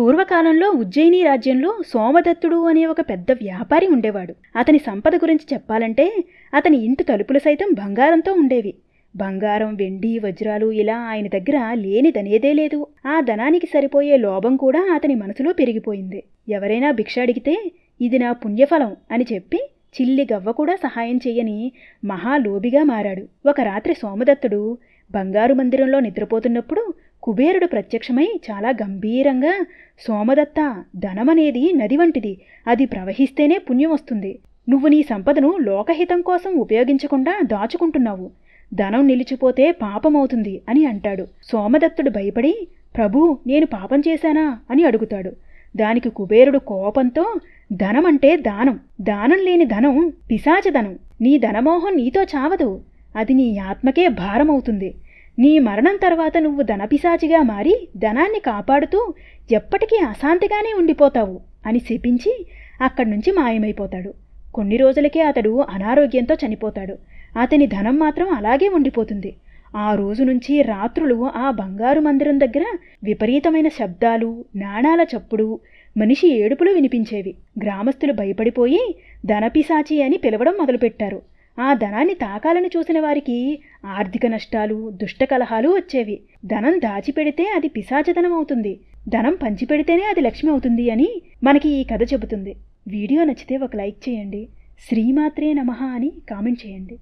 పూర్వకాలంలో ఉజ్జయిని రాజ్యంలో సోమదత్తుడు అనే ఒక పెద్ద వ్యాపారి ఉండేవాడు. అతని సంపద గురించి చెప్పాలంటే అతని ఇంటి తలుపులు సైతం బంగారంతో ఉండేవి. బంగారం వెండి వజ్రాలు ఇలా ఆయన దగ్గర లేనిదనేదే లేదు. ఆ ధనానికి సరిపోయే లోభం కూడా అతని మనసులో పెరిగిపోయింది. ఎవరైనా భిక్ష అడిగితే ఇది నా పుణ్యఫలం అని చెప్పి చిల్లి గవ్వ కూడా సహాయం చెయ్యని మహాలోభిగా మారాడు. ఒక రాత్రి సోమదత్తుడు బంగారు మందిరంలో నిద్రపోతున్నప్పుడు కుబేరుడు ప్రత్యక్షమై చాలా గంభీరంగా సోమదత్త ధనమనేది నది వంటిది. అది ప్రవహిస్తేనే పుణ్యం వస్తుంది. నువ్వు నీ సంపదను లోకహితం కోసం ఉపయోగించకుండా దాచుకుంటున్నావు. ధనం నిలిచిపోతే పాపమవుతుంది అని అంటాడు. సోమదత్తుడు భయపడి ప్రభు నేను పాపం చేశానా? అని అడుగుతాడు. దానికి కుబేరుడు కోపంతో ధనమంటే దానం. దానం లేని ధనం పిశాచధనం నీ ధనమోహం నీతో చావదు. అది నీ ఆత్మకే భారమవుతుంది. నీ మరణం తర్వాత నువ్వు ధనపిశాచిగా మారి ధనాన్ని కాపాడుతూ ఎప్పటికీ అశాంతిగానే ఉండిపోతావు అని శపించి అక్కడి నుంచి మాయమైపోతాడు. కొన్ని రోజులకే అతడు అనారోగ్యంతో చనిపోతాడు. అతని ధనం మాత్రం అలాగే ఉండిపోతుంది. ఆ రోజు నుంచి రాత్రులు ఆ బంగారు మందిరం దగ్గర విపరీతమైన శబ్దాలు నాణాల చప్పుడు మనిషి ఏడుపులు వినిపించేవి. గ్రామస్తులు భయపడిపోయి ధనపిశాచి అని పిలవడం మొదలుపెట్టారు. ఆ ధనాన్ని తాకాలని చూసిన వారికి ఆర్థిక నష్టాలు దుష్టకలహాలు వచ్చేవి. ధనం దాచిపెడితే అది పిశాచధనం అవుతుంది. ధనం పంచిపెడితేనే అది లక్ష్మి అవుతుంది అని మనకి ఈ కథ చెబుతుంది. వీడియో నచ్చితే ఒక లైక్ చేయండి. శ్రీమాత్రే నమః అని కామెంట్ చేయండి.